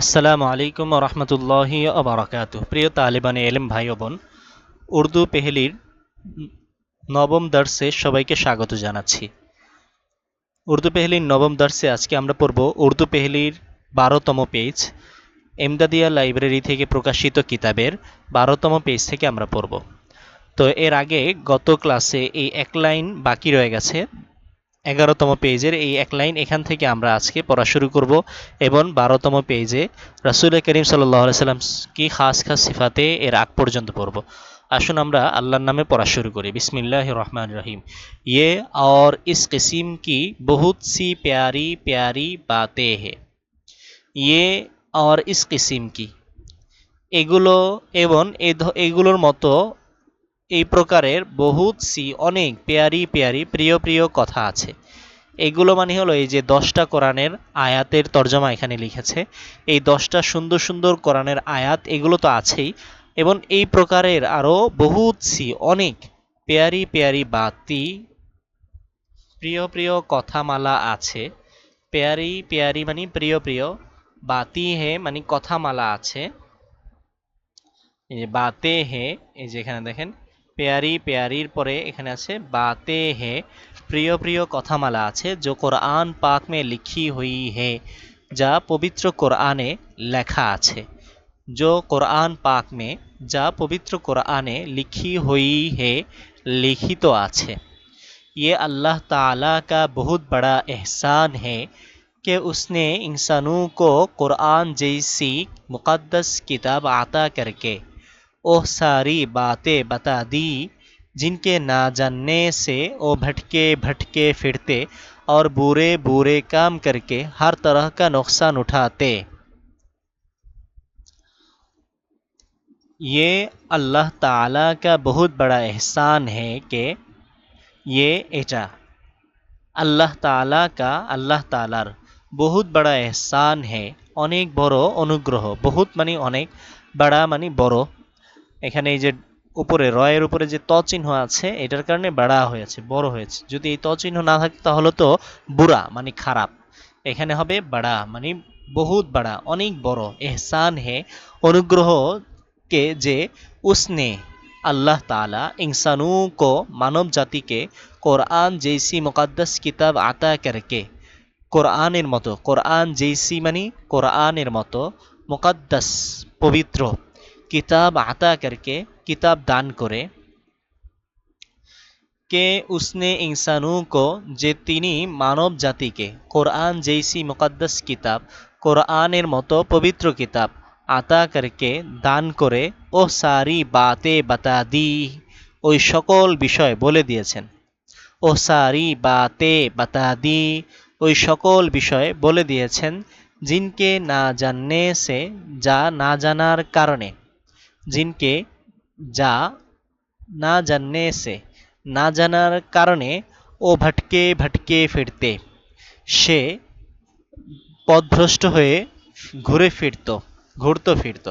আসসালামু আলাইকুম রহমতুল্লাহি আবরাকাত প্রিয় তালিবানে এলেম ভাই বোন, উর্দু পেহেলির নবম দর্শে সবাইকে স্বাগত জানাচ্ছি। উর্দু পেহেলির নবম দর্শে আজকে আমরা পড়ব উর্দু পেহেলির বারোতম পেজ, এমদাদিয়া লাইব্রেরি থেকে প্রকাশিত কিতাবের বারোতম পেজ থেকে আমরা পড়ব। তো এর আগে গত ক্লাসে এই এক লাইন বাকি রয়ে গেছে এগারোতম পেজের এই এক লাইন এখান থেকে আমরা আজকে পড়া শুরু করব এবং বারোতম পেজে রাসুল করিম সাল্লাহ সাল্লাম কি খাস খাস সিফাতে এর আগ পর্যন্ত পড়ব আসুন আমরা আল্লাহর নামে পড়া শুরু করি বিসমিল্লাহ রহমান রহিম ये और इस किस्म की बहुत सी प्यारी प्यारी बातें हैं ये और इस किस्म की এগুলো এবং এ ধ- এগুলোর মতো এই প্রকারের বহুত সি, অনেক পেয়ারি পেয়ারি প্রিয় প্রিয় কথা আছে। এগুলো মানে হলো এই যে দশটা কোরআনের আয়াতের তর্জমা এখানে লিখেছে। এই দশটা সুন্দর সুন্দর কোরআনের আয়াত এগুলো তো আছেই এবং এই প্রকারের আরও বহুত সি, অনেক পেয়ারি পেয়ারি বাতি প্রিয় প্রিয় কথামালা আছে। পেয়ারি পেয়ারি মানে প্রিয় প্রিয় বাতি হে মানে কথামালা আছে। এই যে বাতে হে, এই যে এখানে দেখেন পেয়ারি পেয়ারির পরে এখানে আছে বাতে হে প্রিয় প্রিয় কথামালা আছে जो কোরআন পাক মে লিখি হুই হে যা পবিত্র কোরআনে লেখা আছে जो কোরআন পাক মে যা পবিত্র কোরআনে লিখি হুই হে লিখিত আছে ये अल्लाह ताला का बहुत बड़ा एहसान है कि उसने इंसानों को कुरान जैसी मुक़द्दस किताब आता करके वो सारी बातें बता दी जिनके ना जानने से वो भटके भटके फिरते और बुरे बुरे काम करके हर तरह का नुकसान उठाते ये अल्लाह ताला का बहुत बड़ा एहसान है कि ये এটা আল্লাহ তাআলা কা আল্লাহ তাআলার বহুত বড় এহসান হে অনেক বড় অনুগ্রহ বহুত মানে অনেক বড়া মানে বড় এখানে এই যে উপরে, রয়ের উপরে যে ত চিহ্ন আছে, এটার কারণে বাড়া হয়েছে, বড় হয়েছে। যদি এই ত চিহ্ন না থাকে, তাহলে তো বুড়া মানে খারাপ। এখানে হবে বাড়া মানে বহুত বাড়া, অনেক বড়। এহসান হে অনুগ্রহকে যে উসনে আল্লাহ তালা ইনসানু কো, মানব জাতিকে কোরআন জেসি মোকাদ্দাস কিতাব আতা করকে, কোরআনের মতো, কোরআন জেসি মানে কোরআনের মতো, মোকাদ্দাস, পবিত্র কিতাব আতা করকে, কিতাব দান করে, কে উসনে ইনসানু কো, যে তিনি মানব জাতিকে, কোরআন জৈসি মুকাদ্দাস কিতাব, কোরআনের মতো পবিত্র কিতাব আতা করকে দান করে, ও সারি বাতে বাতা দি, ওই সকল বিষয় বলে দিয়েছেন। ও সারি বাতে বাতা দি, ওই সকল বিষয় বলে দিয়েছেন, জিনকে না জাননে সে, যা না জানার কারণে। জিনকে যা না জাননে সে, না জানার কারণে ও ভটকে ভটকে ফিরতে। সে পথভ্রষ্ট হয়ে ঘুরে ফিরত, ঘুরতো ফিরত।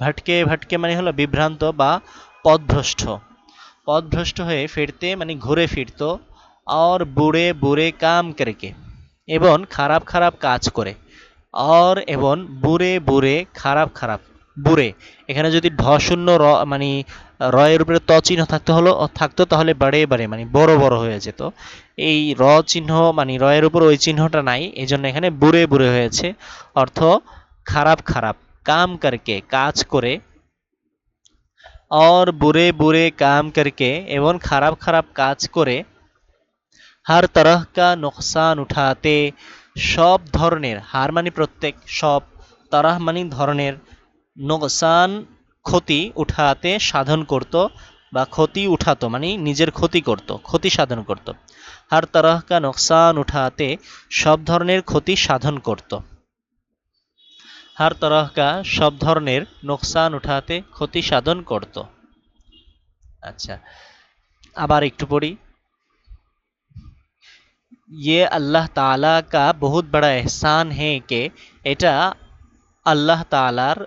ভটকে ভটকে মানে হলো বিভ্রান্ত বা পথভ্রষ্ট। পথভ্রষ্ট হয়ে ফিরতে মানে ঘুরে ফিরত আর বুড়ে বুড়ে কাম করকে এবং খারাপ খারাপ কাজ করে। আর এবং বুড়ে বুড়ে খারাপ খারাপ বুড়ে এখানে যদি ঢ শূন্য র মানে রয়ের উপরে ত চিহ্ন থাকতে হলো থাকতো তাহলে বাড়ে বাড়ে মানে বড় বড় হয়ে যেত এই র চিহ্ন মানে রয়ের উপর ওই চিহ্নটা নাই এই জন্য এখানে বুড়ে বুড়ে হয়েছে অর্থ খারাপ খারাপ কাম করকে কাজ করে और बुरे बुरे काम करके এবং খারাপ খারাপ কাজ করে হার তরহ কা নোকসান উঠাতে সব ধরনের হার মানে প্রত্যেক সব তরাহ মানে ধরনের নোকসান ক্ষতি উঠাতে সাধন করত বা ক্ষতি উঠাতো মানে নিজের ক্ষতি করত ক্ষতি সাধন করত হার তরহ কা নোকসান উঠাতে সব ধরনের ক্ষতি সাধন করত হার তরহ কা সব ধরনের নোকসান উঠাতে ক্ষতি সাধন করত আচ্ছা আবার একটু পড়ি ये अल्लाह ताला का बहुत बड़ा एहसान है कि এটা আল্লাহ তাআলার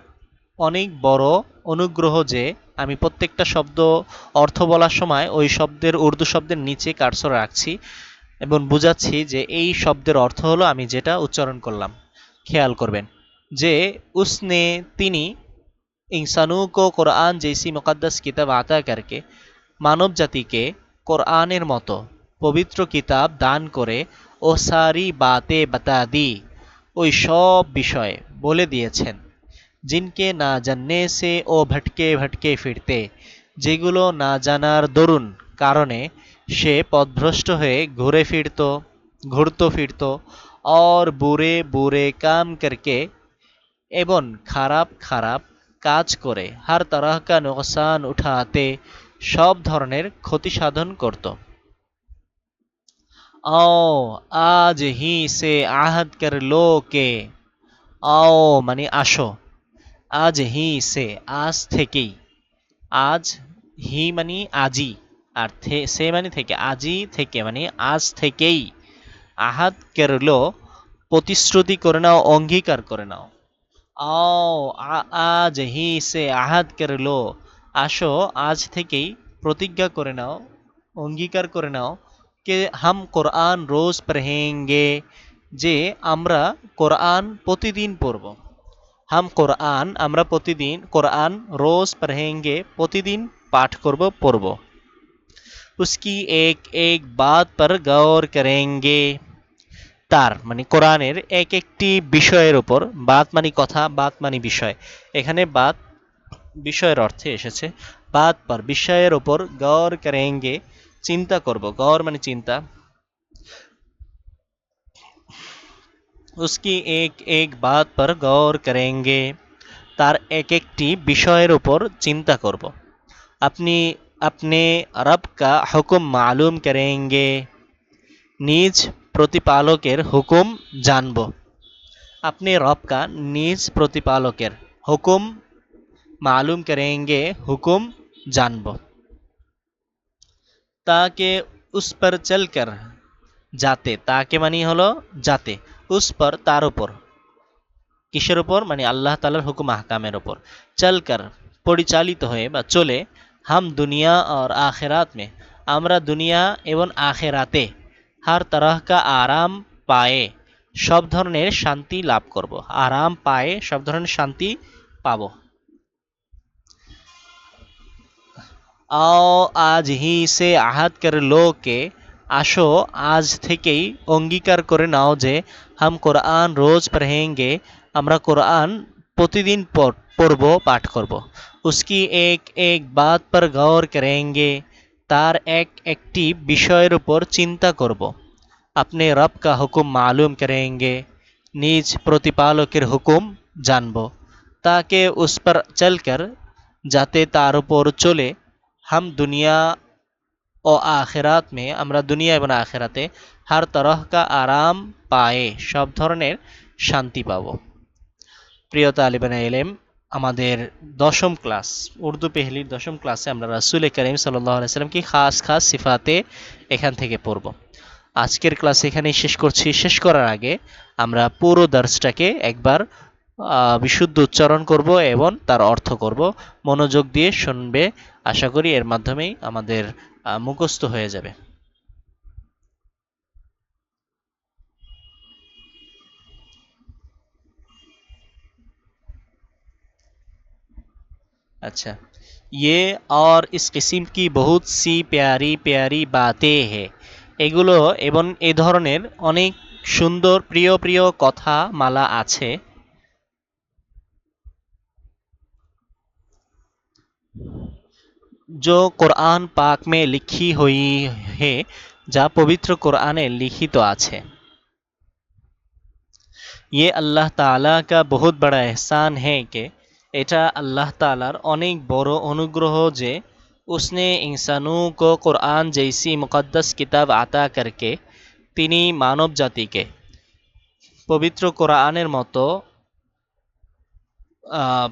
অনেক বড় অনুগ্রহ যে আমি প্রত্যেকটা শব্দ অর্থ বলার সময় ওই শব্দের উর্দু শব্দের নিচে কার্সর রাখছি এবং বুঝাচ্ছি যে এই শব্দের অর্থ হলো আমি যেটা উচ্চারণ করলাম। খেয়াল করবেন যে উসনে তিনি ইনসানু কো কোরআন জেসি মোকাদ্দাস কিতাব আতা কারকে মানব জাতিকে কোরআনের মতো পবিত্র কিতাব দান করে ও সারি বাতে বাতা দি ওই সব বিষয়ে বলে দিয়েছেন। জিনকে না জানে সে ও ভটকে ভটকে ফিরতে যেগুলো না জানার দরুন কারণে সে পথভ্রষ্ট হয়ে ঘুরে ফিরত, ঘুরতো ফিরত আর বুরে বুরে কাম করকে এবং খারাপ খারাপ কাজ করে হার তরহকা নোকসান উঠাতে সব ধরনের ক্ষতি সাধন করত। আও, আজ হি সে আহাত কর লো কে আও মানে আসো। আজ হি সে, আজ থেকেই। আজ হি মানে আজি, আর সে মানে থেকে, আজি থেকে মানে আজ থেকেই। আহাত কেরল, প্রতিশ্রুতি করে নাও, অঙ্গীকার করে নাও। আও আজ হি সে, আহাত কেরল, আসো, আজ থেকেই প্রতিজ্ঞা করে নাও, অঙ্গীকার করে নাও কে হাম কোরআন রোজ পড়েঙ্গে যে আমরা কোরআন প্রতিদিন পড়ব। হাম কোরআন, আমরা প্রতিদিন কোরআন রোজ পড়েঙ্গে প্রতিদিন পাঠ করব, পড়ব। উসকি এক এক বাদ পর গৌর করেঙ্গে। তার মানে কোরআনের এক একটি বিষয়ের উপর, বাত মানি কথা, বাত মানি বিষয়। এখানে বাত বিষয়ের অর্থে এসেছে বাদ পর বিষয়ের উপর গৌর করেঙ্গে চিন্তা করব। গৌর মানে চিন্তা উসকি এক এক বাদ পর গৌর করেঙ্গে তার এক একটি বিষয়ের উপর চিন্তা করব আপনি আপনি রব কা হুকুম মালুম করেঙ্গে নিজ প্রতিপালকের হুকুম জানব আপনি রব কা নিজ প্রতিপালকের হুকুম মালুম করেঙ্গে হুকুম জানব তাকে উস পর চল কর যাতে তাকে মানি হলো যাতে উস পর তার উপর। কিসের উপর? মানে আল্লাহ তালার হুকুম আহকামের উপর। চলকর পরিচালিত হয়ে বা চলে হাম দুনিয়া আর আখেরাত মে। আমরা দুনিয়া এবং আখেরাতে হার তরহ আরাম পায়ে সব ধরনের শান্তি লাভ করব। আরাম পায়ে সব ধরনের শান্তি পাব। आओ আজ হি সে আহাদ কর লো কে আসো, আজ থেকেই অঙ্গীকার করে নাও যে, হাম কোরআন রোজ পড়েঙ্গে আমরা কোরআন প্রতিদিন পড়- পড়ব, পাঠ করব। উসকি এক এক বাত পর গৌর করেঙ্গে তার এক একটি বিষয়ের উপর চিন্তা করব। আপনি রব কা হুকুম মালুম করেঙ্গে নিজ প্রতিপালকের হুকুম জানব। তাকে উস পর চলকর, যাতে তার উপর চলে, হাম দুনিয়া ও আখেরাত মে, আমরা দুনিয়া এবং আখেরাতে হার তরহ কা আরাম পায়ে সব ধরনের শান্তি পাব। প্রিয় তালিবান এলেম, আমাদের দশম ক্লাস, উর্দু পেহলির দশম ক্লাসে আমরা রাসুল করিম সাল্লাম কি খাস খাস সিফাতে এখান থেকে পড়ব। আজকের ক্লাস এখানেই শেষ করছি। শেষ করার আগে আমরা পুরো দার্সটাকে একবার বিশুদ্ধ উচ্চারণ করব এবং তার অর্থ করব। মনোযোগ দিয়ে শুনবে, আশা করি এর মাধ্যমেই আমাদের মুখস্থ হয়ে যাবে अच्छा ये और इस किस्म की बहुत सी प्यारी प्यारी बातें हैं এগুলো এবং এ ধরনের অনেক সুন্দর প্রিয় প্রিয় কথা মালা আছে जो कुरान पाक में लिखी हुई है যা পবিত্র কোরআনে লিখিত আছে ये अल्लाह ताला का बहुत बड़ा एहसान है कि এটা আল্লাহ তালার অনেক বড় অনুগ্রহ যে उसने इंसानों को कुरान जैसी मुकद्दस किताब আতা करके তিনি মানব জাতিকে পবিত্র কোরআনের মতো আহ,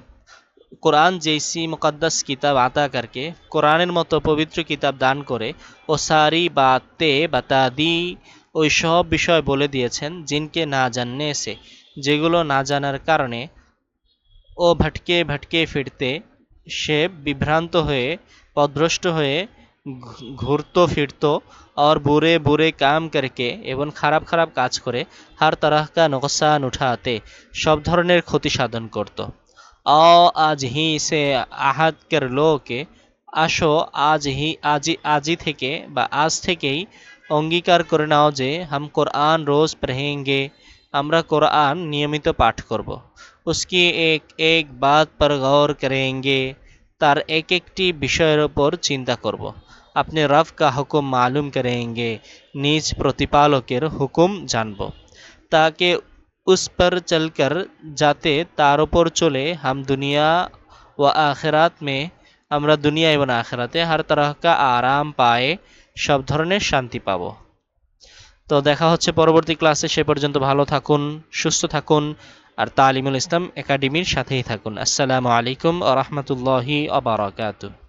কোরআন জৈসি মুকদ্দাস কিতাব আতা করকে কোরআনের মতো পবিত্র কিতাব দান করে ও সারি বাতে বাতা দি ওই সব বিষয় বলে দিয়েছেন জিনকে না জাননে সে যেগুলো না জানার কারণে ও ভটকে ভটকে ফিরতে সে বিভ্রান্ত হয়ে পদভ্রষ্ট হয়ে ঘু- ঘুরতো ফিরতো और बुरे बुरे काम करके এবং খারাপ খারাপ কাজ করে হার তারাহ কা নোকসান উঠাতে সব ধরনের ক্ষতি সাধন করত आओ আজ হি সে আহাদ কর লোকে আসো আজ হি আজি আজি থেকে বা আজ থেকেই অঙ্গীকার করে নাও যে হাম কোরআন রোজ পড়েঙ্গে আমরা কোরআন নিয়মিত পাঠ করব उसकी एक एक बात पर गौर करेंगे তার এক একটি বিষয়ের ওপর চিন্তা করব আপনি রব কা হুকুম মালুম করেঙ্গে নিজ প্রতিপালকের হুকুম জানব তাকে উস পর চলকর যাতে তার ওপর চলে হাম দুনিয়া ও আখেরাত মে আমরা দুনিয়া এবং আখেরাতে হার তরহ কা আরাম পায়ে সব ধরনের শান্তি পাবো তো দেখা হচ্ছে পরবর্তী ক্লাসে সে পর্যন্ত ভালো থাকুন সুস্থ থাকুন আর তালিমুল ইসলাম একাডেমির সাথেই থাকুন আসসালামু আলাইকুম আ রহমতুল্লাহি আবরাকাতুহ